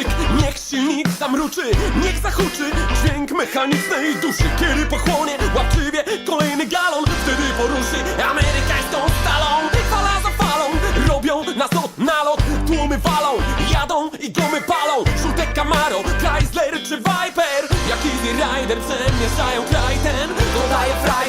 szyk Niech silnik zamruczy, niech zahuczy Dźwięk mechanicznej duszy Kiedy pochłonie łapczywie kolejny galon. Wtedy poruszy amerykańską stalą. Fala za falą, robią nas od nalot. Tłumy walą, jadą i gumy palą. Żółte Camaro, Chrysler czy Viper? Jak Easy Rider przemieszają kraj ten Dodaje frajdę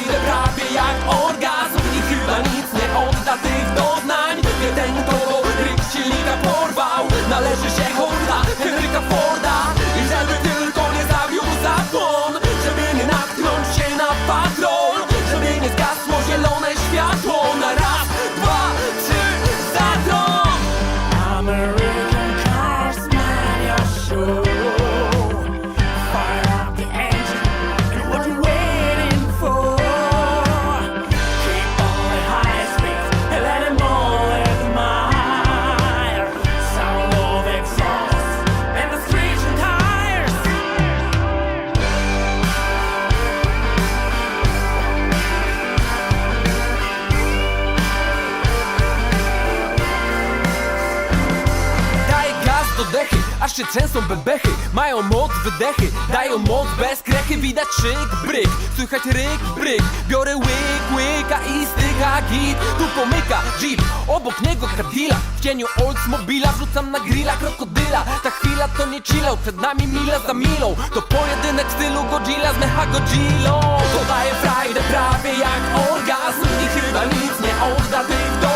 gaz do dechy, aż się trzęsą bebechy. Mają moc wydechy, dają moc bez krechy. Widać szyk, bryk, słychać ryk, bryk. Biorę łyk, łyka i styka git. Tu pomyka jeep, obok niego Cadillac. W cieniu Oldsmobila wrzucam na grilla krokodyla. Ta chwila to nie chillał, przed nami mila za milą To pojedynek w stylu Godzilla z Mecha Godzillą To daje frajdę prawie jak orgazm. I chyba nic nie odda tych doznań